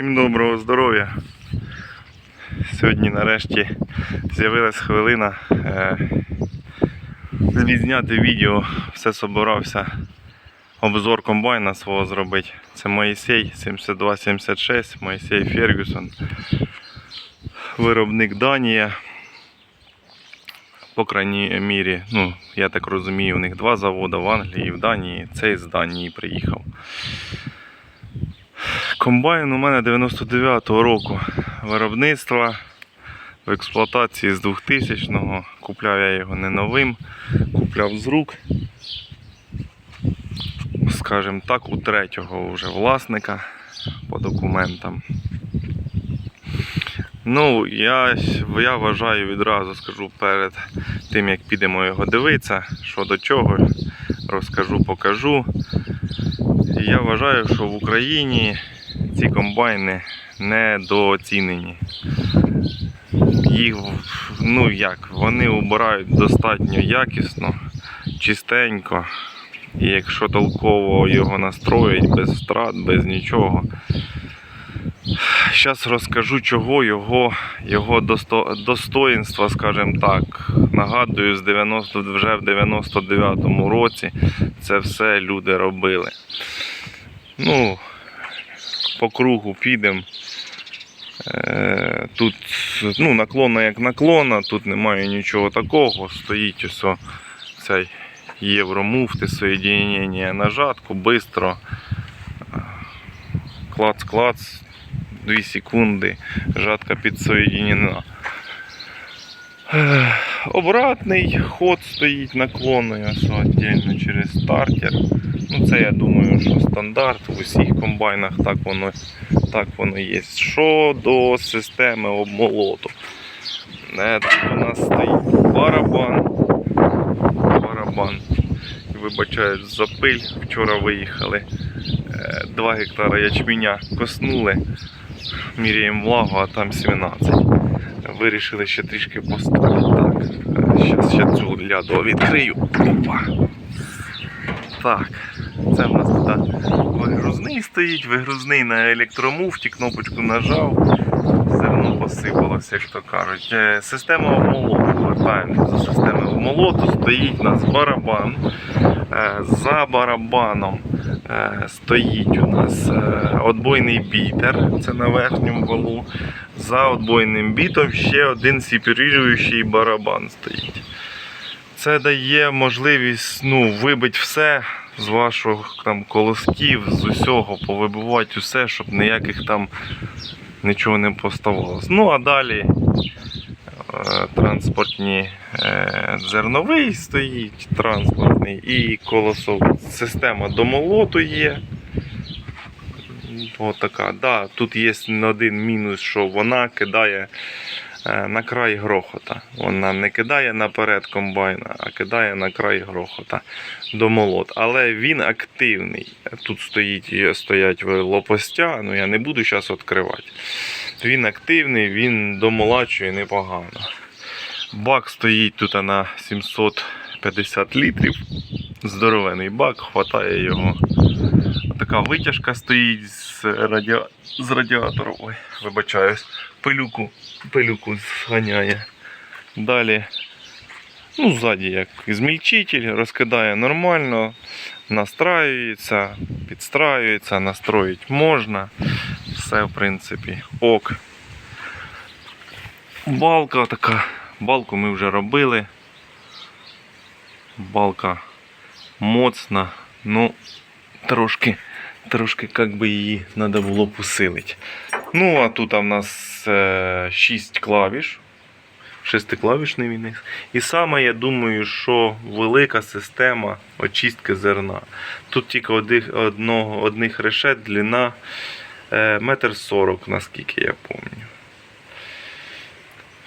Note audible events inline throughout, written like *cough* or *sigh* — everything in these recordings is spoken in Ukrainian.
Всім доброго здоров'я. Сьогодні нарешті з'явилась хвилина е, відзняти відео. Все собирався обзор комбайна свого зробити. Це Моїсей 7276, Моїсей Фергюсон. Виробник Данія. По крайній мірі, ну, я так розумію, у них два заводи в Англії і в Данії. Цей з Данії приїхав. Комбайн у мене 99-го року виробництва в експлуатації з 2000-го. Купляв я його не новим, купляв з рук. Скажімо так, у третього вже власника по документам. Ну, я, я вважаю відразу скажу перед тим, як підемо його дивитися, що до чого, розкажу, покажу. Я вважаю, що в Україні ці комбайни недооцінені. Їх, ну як, вони убирають достатньо якісно, чистенько. І якщо толково його настроїть без втрат, без нічого. Зараз розкажу, чого його, його досто, достоїнства, скажімо так. Нагадую, з 90, вже в 99-му році це все люди робили. Ну, по кругу підемо. Е, Тут ну, наклона як наклона, тут немає нічого такого. Стоїть ось цей євромуфти, соєдінення нажатку, швидко. Клац-клац, 2 секунди, жатка підсоєдінена. Е, Обратний ход стоїть наклонний ось через стартер. Ну, це я думаю, що стандарт в усіх комбайнах так воно, так воно є. Що до системи обмолоту. Е, Тут у нас стоїть барабан. Барабан. Вибачаю за пиль. Вчора виїхали. 2 гектара ячменя коснули. Міряємо влагу, а там 17. Вирішили ще трішки постояти. Так, зараз ще цю ляду відкрию. Опа. Так, це в нас тут вигрузний стоїть, вигрузний на електромуфті, кнопочку нажав, зерно посипалося, як то кажуть. Е, Система обмолоту, вертаємося до системи обмолоту, стоїть у нас барабан. Е, За барабаном е, стоїть у нас е, отбойний бітер, це на верхньому валу. За отбойним бітом ще один сепаріруючий барабан стоїть. Це дає можливість ну, вибити все з ваших там колосків, з усього, повибивати усе, щоб ніяких там нічого не поставалось. Ну а далі е, транспортні е, зерновий стоїть, транспортний і колосовий. Система домолоту є. Отака. Да, тут є один мінус, що вона кидає на край грохота. Вона не кидає наперед комбайна, а кидає на край грохота домолот. Але він активний. Тут стоїть, стоять лопастя, ну я не буду зараз відкривати. Він активний, він домолачує непогано. Бак стоїть тут на 750 літрів. Здоровений бак, хватає його. Така витяжка стоїть з, раді... з радіатору. Ой, вибачаюсь, пилюку, пилюку зганяє. Далі, ну, ззаді як змільчитель, розкидає нормально, настраюється, підстраюється, настроїть можна. Все, в принципі, ок. Балка така. Балку ми вже робили. Балка моцна, ну трошки, трошки як би її треба було посилити. Ну, а тут у нас 6 клавіш. Шестиклавішний він. І саме я думаю, що велика система очистки зерна. Тут тільки одних, одного, одних решет, длина е, метр сорок, наскільки я пам'ятаю.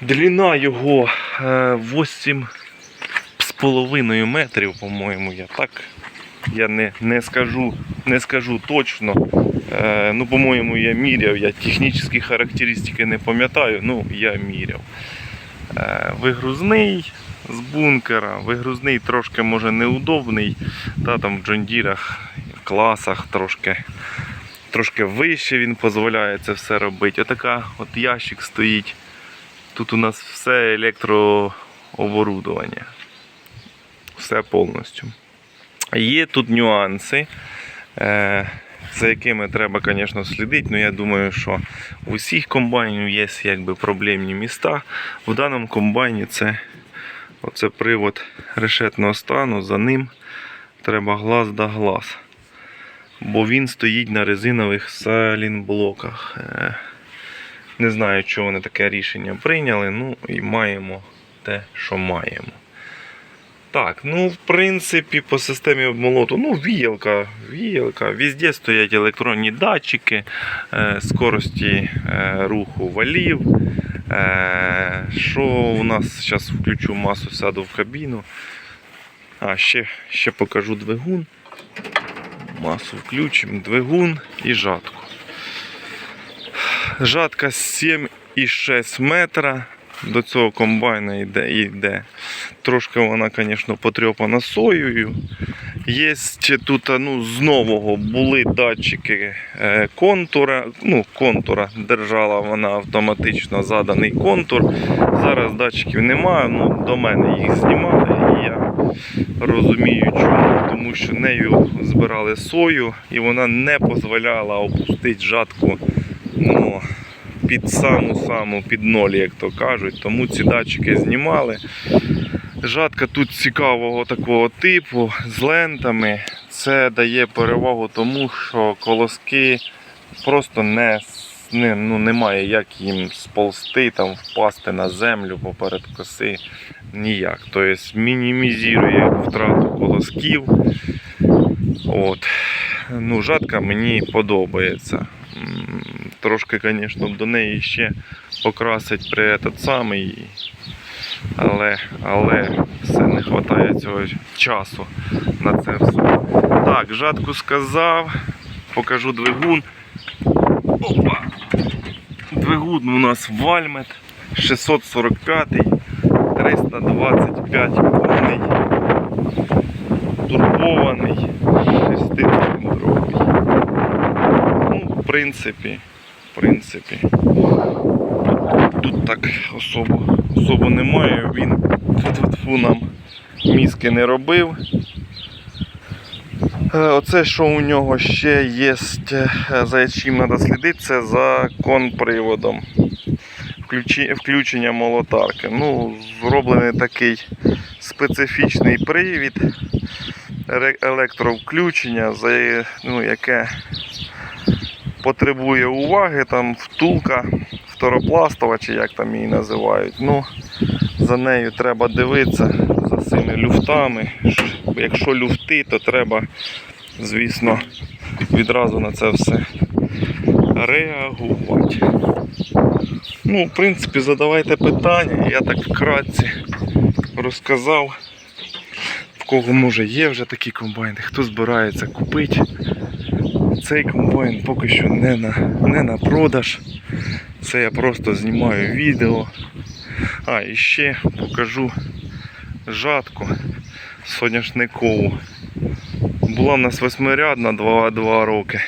Длина його е, 8 метрів, по-моєму, я так. Я не, не, скажу, не скажу точно. Е, ну, по-моєму, я міряв, я технічні характеристики не пам'ятаю, ну я міряв. Е, вигрузний з бункера, вигрузний трошки може неудобний, та там в джондірах, в класах трошки трошки вище він дозволяє це все робити. Отака от ящик стоїть. Тут у нас все електрооборудовання. Все повністю. Є тут нюанси, е, за якими треба, звісно, слідити. Ну, я думаю, що у всіх комбайнів є якби, проблемні міста. В даному комбайні це оце привод решетного стану, за ним треба глаз да глаз. Бо він стоїть на резинових салінблоках. Е, Не знаю, чого вони таке рішення прийняли. Ну і маємо те, що маємо. Так, ну в принципі, по системі обмолоту, ну, віялка, віялка. Везде стоять електронні датчики е, скорості е, руху валів. Е, що у нас зараз включу масу, сяду в кабіну. А, ще, ще покажу двигун. Масу включимо, двигун і жатку. Жатка 7,6 метра. До цього комбайна йде, йде. Трошки вона, звісно, потрьопана соєю. Є тут ну, з нового були датчики е, контура. Ну, контура держала вона автоматично заданий контур. Зараз датчиків немає, ну, до мене їх знімали. І я розумію чому. Тому що нею збирали сою і вона не дозволяла опустити жатку. Ну, під саму-саму під ноль, як то кажуть. Тому ці датчики знімали. Жатка тут цікавого такого типу з лентами. Це дає перевагу тому, що колоски просто не, не, ну, немає як їм сползти, там, впасти на землю поперед коси. Ніяк. Тобто мінімізує втрату колосків. От. Ну, жатка мені подобається. Трошки, звісно, до неї ще покрасить при этот самий. Але, але все не вистачає цього часу на це все. Так, жатку сказав. Покажу двигун. Опа! Двигун у нас Вальмет 645, 325 коней, турбований, 6-циліндровий. Ну, в принципі, в принципі, тут, так особо, особо немає. Він тьфу-тьфу нам мізки не робив. Е, Оце, що у нього ще є, за чим треба слідити, це за конприводом. Включення молотарки. Ну, зроблений такий специфічний привід електровключення, за, ну, яке потребує уваги, там втулка фторопластова, чи як там її називають. Ну, за нею треба дивитися за цими люфтами. Якщо люфти, то треба, звісно, відразу на це все реагувати. Ну, в принципі, задавайте питання, я так вкратце розказав, в кого може є вже такі комбайни, хто збирається купити. Цей комбайн поки що не на, не на продаж. Це я просто знімаю відео. А, і ще покажу жатку соняшникову. Була в нас восьмирядна 2-2 роки.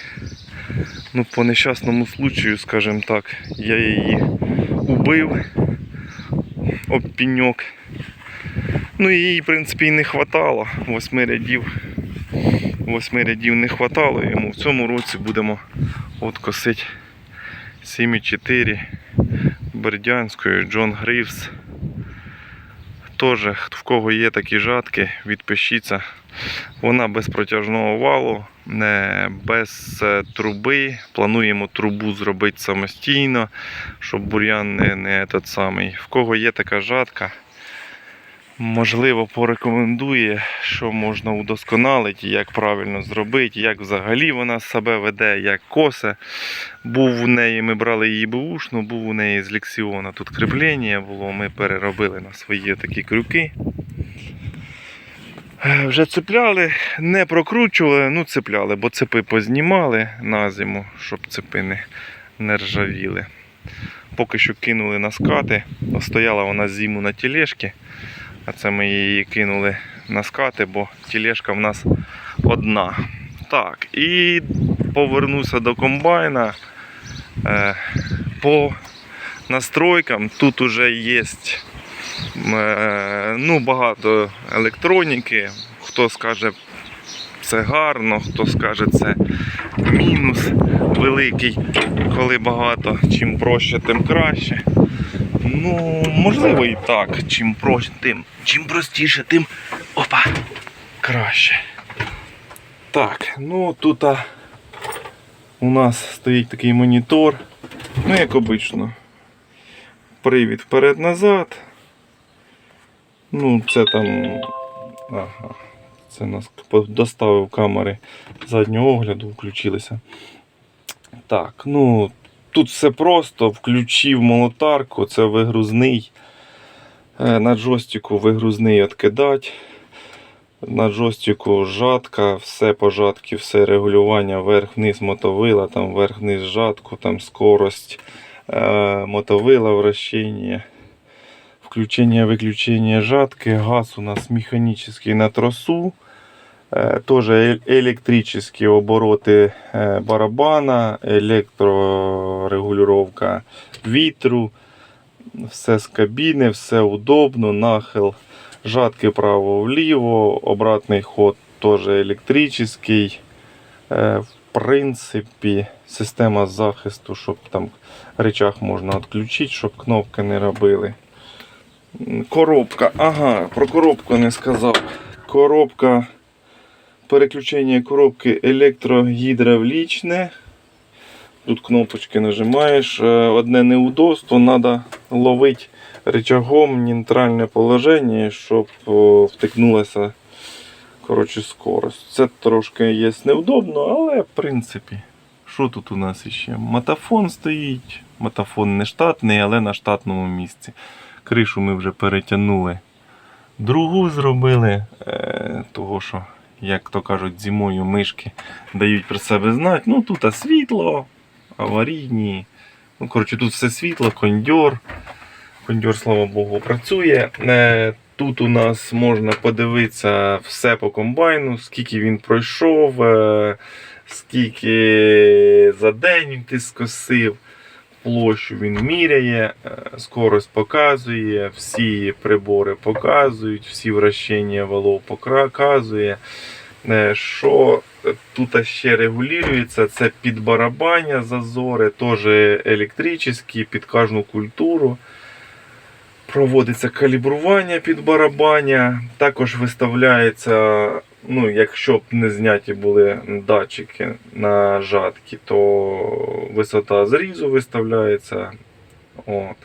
Ну, по нещасному случаю, скажімо так, я її убив об піньок. Ну їй, в принципі, і не хватало. Восьми рядів. Восьми рядів не хватало йому. В цьому році будемо от косити 7,4 Бердянською Джон Грівс. Теж, в кого є такі жатки, відпишіться. Вона без протяжного валу, без е, труби. Плануємо трубу зробити самостійно, щоб бур'ян не, не тот самий. В кого є така жатка, можливо, порекомендує, що можна удосконалити, як правильно зробити, як взагалі вона себе веде, як косе. Був у неї, ми брали її бушну, був у неї з лексіона. Тут кріплення було, ми переробили на свої такі крюки. Е, Вже цепляли, не прокручували, ну цепляли, бо цепи познімали на зиму, щоб цепи не, не ржавіли. Поки що кинули на скати. Стояла вона зиму на тілешці, а це ми її кинули на скати, бо тілешка в нас одна. Так, і повернуся до комбайна. Е, По настройкам тут уже є е, ну, багато електроніки. Хто скаже це гарно, хто скаже це мінус великий, коли багато, чим проще, тим краще. Ну, можливо і так. Чим проще, тим. Чим простіше, тим опа, краще. Так, ну тут а, у нас стоїть такий монітор. Ну, як обично. Привід вперед-назад. Ну, це там. Ага. Це нас доставив камери заднього огляду, включилися. Так, ну тут все просто. Включив молотарку, це вигрузний. Е, На джойстику вигрузний відкидать. На джойстику жатка, все по жатки, все регулювання, вверх-вниз мотовила, там вверх-вниз жатку, там скорость е, мотовила вращення. Включення, виключення жатки, газ у нас механічний на тросу. Е, Тоже е- електрические обороти е, барабана, електрорегулювання вітру. Все з кабіни, все удобно, нахил, жатки право-вліво, обратний ход теж електричний. Е, В принципі, система захисту, щоб там речах можна відключити, щоб кнопки не робили. Коробка. Ага, про коробку не сказав. Коробка. Переключення коробки електрогідравлічне. Тут кнопочки нажимаєш. Е, Одне неудобство, треба ловити рычагом нейтральне положення, щоб втикнулася коротше, скорость. Це трошки є неудобно, але в принципі. Що тут у нас ще? Матафон стоїть. Матафон не штатний, але на штатному місці. Кришу ми вже перетягнули. Другу зробили, е, того що, як то кажуть, зимою мишки дають про себе знати. Ну тут світло, аварійні. Ну, коротше, тут все світло, кондьор. Кондьор, слава Богу, працює. Е, Тут у нас можна подивитися все по комбайну, скільки він пройшов, е, скільки за день ти скосив, площу він міряє, е, скорость показує, всі прибори показують, всі вращення валов показує. Е, Що тут ще регулюється, це підбарабання зазори, теж електричні, під кожну культуру. Проводиться калібрування під барабання. Також виставляється, ну, якщо б не зняті були датчики на жатки, то висота зрізу виставляється. От.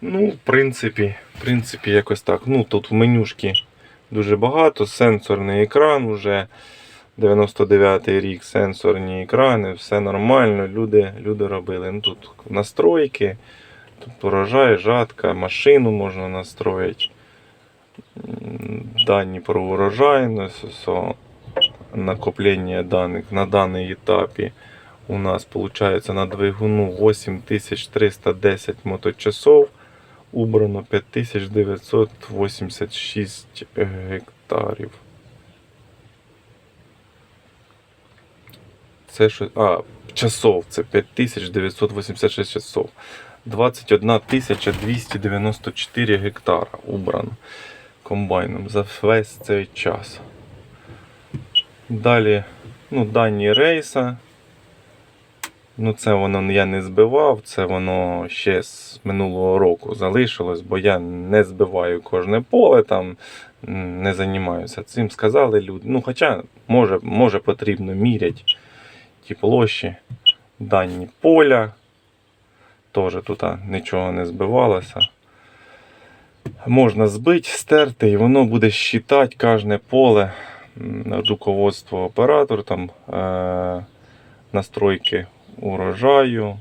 Ну, в принципі, в принципі, якось так. Ну, тут в менюшки дуже багато, сенсорний екран уже. 99-й рік сенсорні екрани, все нормально, люди, люди робили. Ну, тут настройки. Тут урожай, жатка, машину можна настроїти. Дані про урожайність, накоплення даних на даній етапі у нас виходить на двигуну 8310 моточасов, убрано 5986 гектарів. Це що? А, часов, це 5986 часов. 21 294 гектара убрано комбайном за весь цей час. Далі ну, дані рейса. Ну, це воно я не збивав, це воно ще з минулого року залишилось, бо я не збиваю кожне поле, там не займаюся цим. Сказали люди. Ну, хоча може, може потрібно міряти ті площі, дані поля. Теж тут нічого не збивалося. Можна збити, стерти, і воно буде щитати кожне поле. Руководство оператор, там е- настройки урожаю.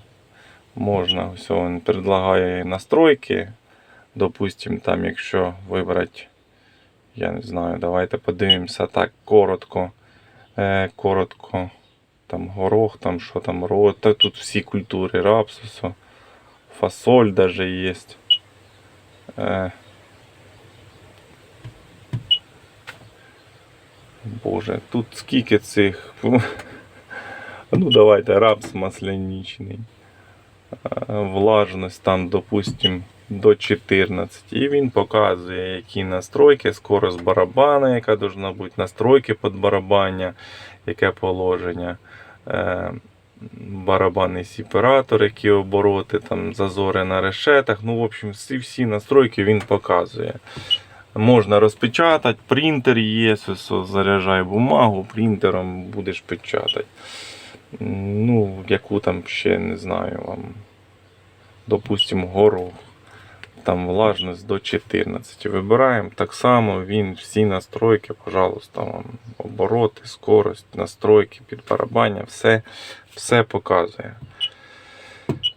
Можна, все, він предлагає настройки. Допустим, там, якщо вибрати, я не знаю, давайте подивимося так коротко. Е, коротко. Там горох, там що там, ро, та тут всі культури рапсусу фасоль даже есть. Э. Боже, тут скільки цих. *laughs* Ну, давайте рапс масляничний. Е, Влажність там, допустим, до 14. І він показує, які настройки, скорость барабана, яка должна бути, настройки під барабання, яке положення. Барабанний сепаратор, які обороти, там, зазори на решетах. Ну, в общем, всі, всі настройки він показує. Можна розпечатати, принтер є, заряджай бумагу, принтером будеш печатати. Ну, яку там ще не знаю вам. Допустимо, горох. Там влажність до 14. Вибираємо так само, він всі настройки, пожалуйста, вам обороти, скорость, настройки під барабання, все, все показує.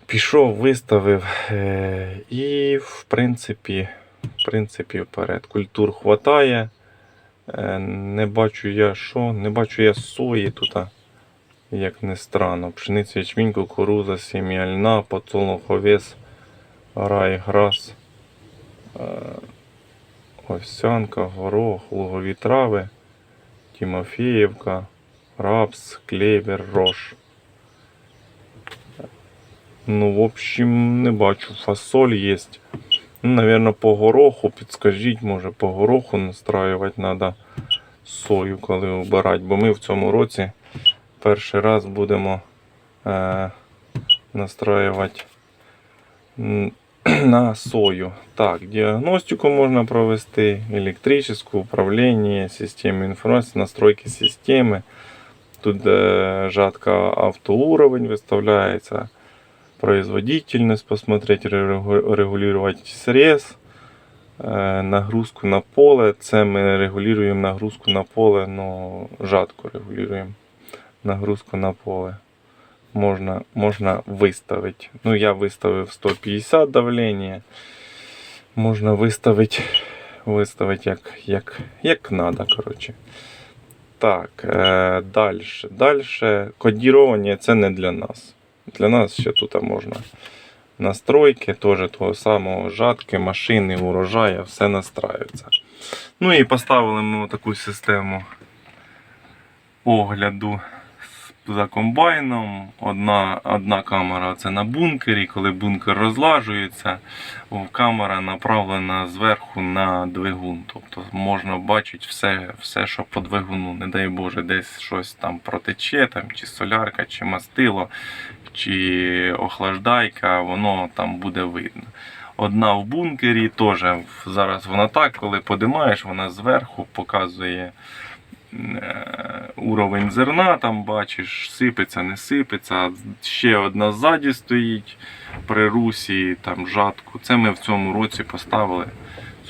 Пішов, виставив е, і в принципі, в принципі, вперед. Культур хватає. Е, не бачу я що, не бачу я сої тут, як не странно. Пшениця, ячмінь, кукуруза, сім'я льна, подсолнух, овес, рай, грас, е, овсянка, горох, лугові трави, Тимофіївка, рапс, клевер, рож. Ну, в общем, не бачу. Фасоль есть. Ну, наверное, по гороху, підскажіть, може по гороху настраювати треба сою, коли обирати. Бо ми в цьому році перший раз будемо е, настраювати *clears throat* на сою. Так, діагностику можна провести, електричне управління, системи інформації, настройки системи. Тут е, жатка автоуровень виставляється производительность посмотреть, регу- регулировать срез, е, нагрузку на поле. Це ми регулюємо нагрузку на поле, ну, жатку регулюємо нагрузку на поле. Можна, можна виставити. Ну, я виставив 150 давлення. Можна виставити, виставити як, як, як надо, коротше. Так, е, далі. Далі. Кодірування це не для нас. Для нас ще тут можна настройки, теж того самого жатки, машини, урожая, все настраюється. Ну і поставили ми таку систему огляду за комбайном. Одна, одна камера це на бункері. Коли бункер розлажується, камера направлена зверху на двигун. Тобто можна бачити все, все, що по двигуну. Не дай Боже, десь щось там протече, там, чи солярка, чи мастило, чи охлаждайка, воно там буде видно. Одна в бункері теж зараз вона так, коли подимаєш, вона зверху показує уровень зерна, там бачиш, сипеться, не сипеться. Ще одна ззаді стоїть при русі, там жатку. Це ми в цьому році поставили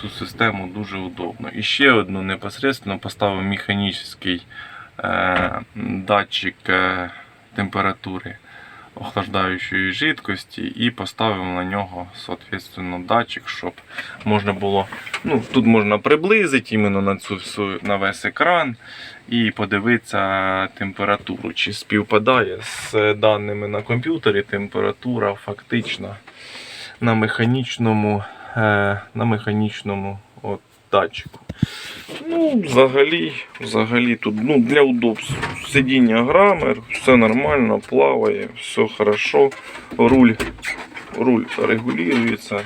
цю систему дуже удобно. І ще одну непосередньо поставив механічний е, датчик е, температури охлаждаючої жидкості і поставив на нього соответственно, датчик, щоб можна було. Ну, тут можна приблизити іменно на цю на весь екран і подивитися температуру, чи співпадає з даними на комп'ютері температура фактично на механічному, е, на механічному от, датчику. Ну, взагалі, взагалі тут ну, для удобства. Сидіння грамер, все нормально, плаває, все хорошо. Руль, руль регулюється.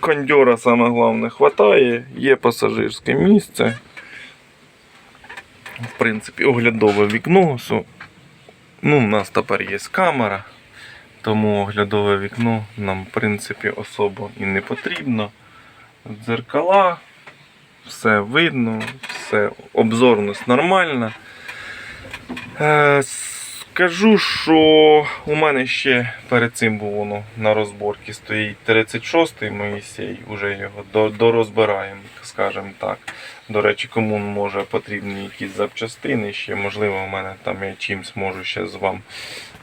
Кондьора саме головне хватає, є пасажирське місце. В принципі, оглядове вікно. Ну, у нас тепер є камера, тому оглядове вікно нам, в принципі, особо і не потрібно. Дзеркала, все видно, все, обзорність нормальна. Е, скажу, що у мене ще перед цим був воно на розборці стоїть 36-й Моїсей, вже його дорозбираємо, скажімо так. До речі, кому може потрібні якісь запчастини, ще можливо у мене там я чимсь можу ще з вам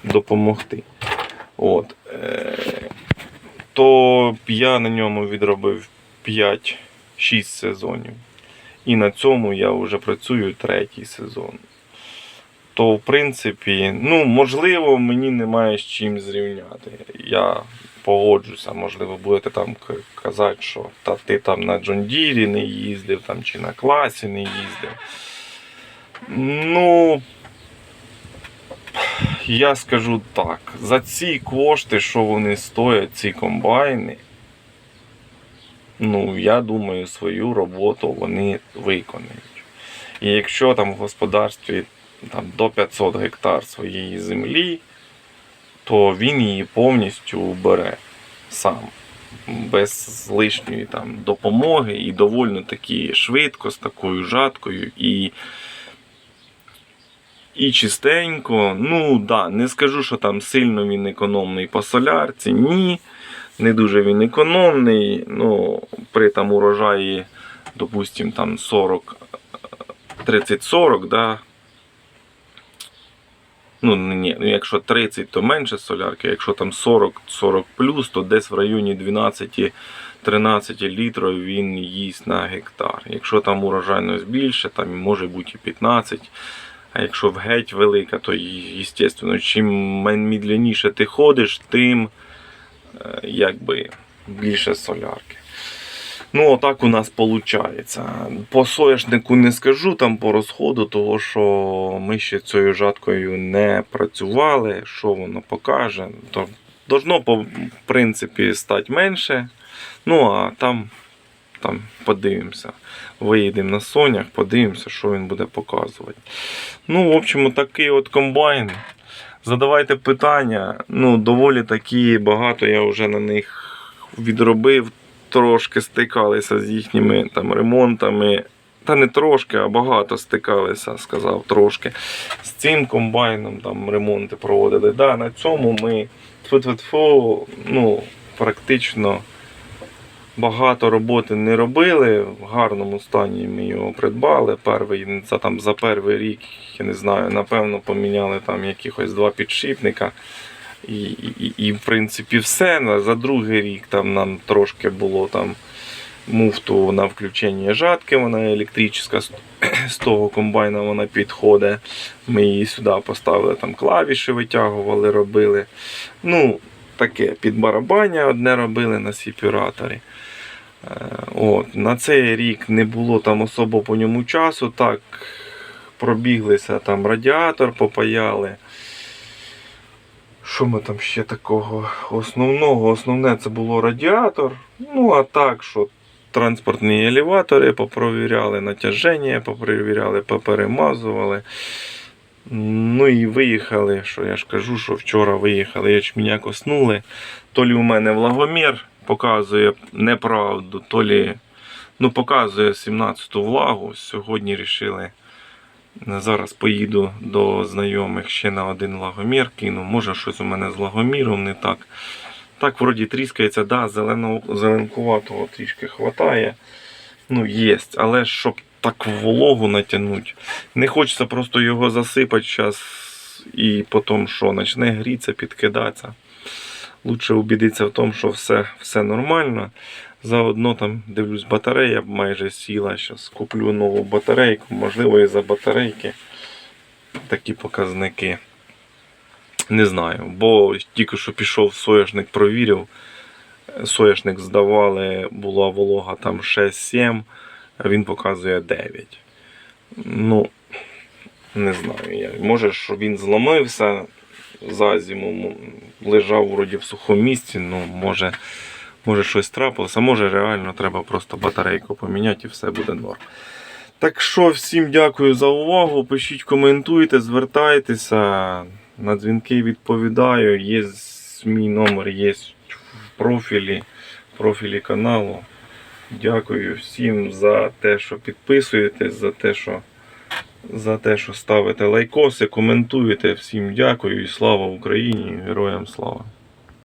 допомогти. От. Е, то я на ньому відробив 5-6 сезонів. І на цьому я вже працюю третій сезон. То, в принципі, ну, можливо, мені немає з чим зрівняти. Я погоджуся, можливо, будете там казати, що та ти там на Джондірі не їздив, там, чи на класі не їздив. Ну, я скажу так: за ці кошти, що вони стоять, ці комбайни, ну, я думаю, свою роботу вони виконають. І якщо там в господарстві там, до 500 гектар своєї землі, то він її повністю бере сам. Без лишньої там допомоги і доволі таки швидко, з такою жаткою і, і чистенько. Ну да, не скажу, що там сильно він економний по солярці. Ні, не дуже він економний. Ну, при там урожаї, допустим, там 40, 30-40, да. Ну, ні, ну якщо 30, то менше солярки, якщо там 40, 40 плюс, то десь в районі 12-13 літрів він їсть на гектар. Якщо там урожайність більше, там може бути і 15. А якщо в геть велика, то звісно, чим медленніше ти ходиш, тим якби більше солярки. Ну, отак у нас виходить. По соняшнику не скажу там по розходу, того що ми ще цією жаткою не працювали. Що воно покаже? То должно, по- принципі, стати менше. Ну, а там, там подивимося. Виїдемо на сонях, подивимося, що він буде показувати. Ну, в общем, такий от комбайн. Задавайте питання. Ну, доволі такі багато я вже на них відробив трошки стикалися з їхніми там ремонтами. Та не трошки, а багато стикалися, сказав трошки. З цим комбайном там ремонти проводили. Да, на цьому ми тьфу-тьфу-тьфу, ну, практично багато роботи не робили. В гарному стані ми його придбали. Перший, це там за перший рік, я не знаю, напевно, поміняли там якихось два підшипника. І, і, і в принципі все. За другий рік там нам трошки було там муфту на включення жатки, вона електрична, з- того комбайна вона підходить. Ми її сюди поставили, там клавіші витягували, робили. Ну, таке підбарабання одне робили на сіпюраторі. Е, От, на цей рік не було там особо по ньому часу. Так, пробіглися там радіатор, попаяли. Що ми там ще такого основного? Основне це було радіатор. Ну, а так, що транспортні елеватори попровіряли, натяження попровіряли, поперемазували. Ну і виїхали, що я ж кажу, що вчора виїхали, ячменя коснули. То лі у мене влагомір показує неправду, то лі ну, показує 17-ту влагу. Сьогодні рішили. Зараз поїду до знайомих ще на один лагомір кину. Може щось у мене з лагоміром не так. Так, вроді тріскається, да, зеленкуватого трішки хватає. Ну, є, але щоб так вологу натягнути. Не хочеться просто його засипати зараз і потім що, почне грітися, підкидатися. Лучше убідитися в тому, що все, все нормально. Заодно там дивлюсь, батарея майже сіла. Зараз куплю нову батарейку, можливо, і за батарейки такі показники. Не знаю, бо тільки що пішов соняшник, провірив. Соняшник здавали, була волога там 6-7, а він показує 9. Ну, не знаю. Я. Може, що він зламився за зиму, лежав вроді в сухому місці, ну, може, може щось трапилося, може реально треба просто батарейку поміняти і все буде норм. Так що всім дякую за увагу. Пишіть, коментуйте, звертайтеся. На дзвінки відповідаю. Є мій номер є в профілі, в профілі каналу. Дякую всім за те, що підписуєтесь, за те, що, за те, що ставите лайкоси, коментуєте. Всім дякую і слава Україні! Героям слава!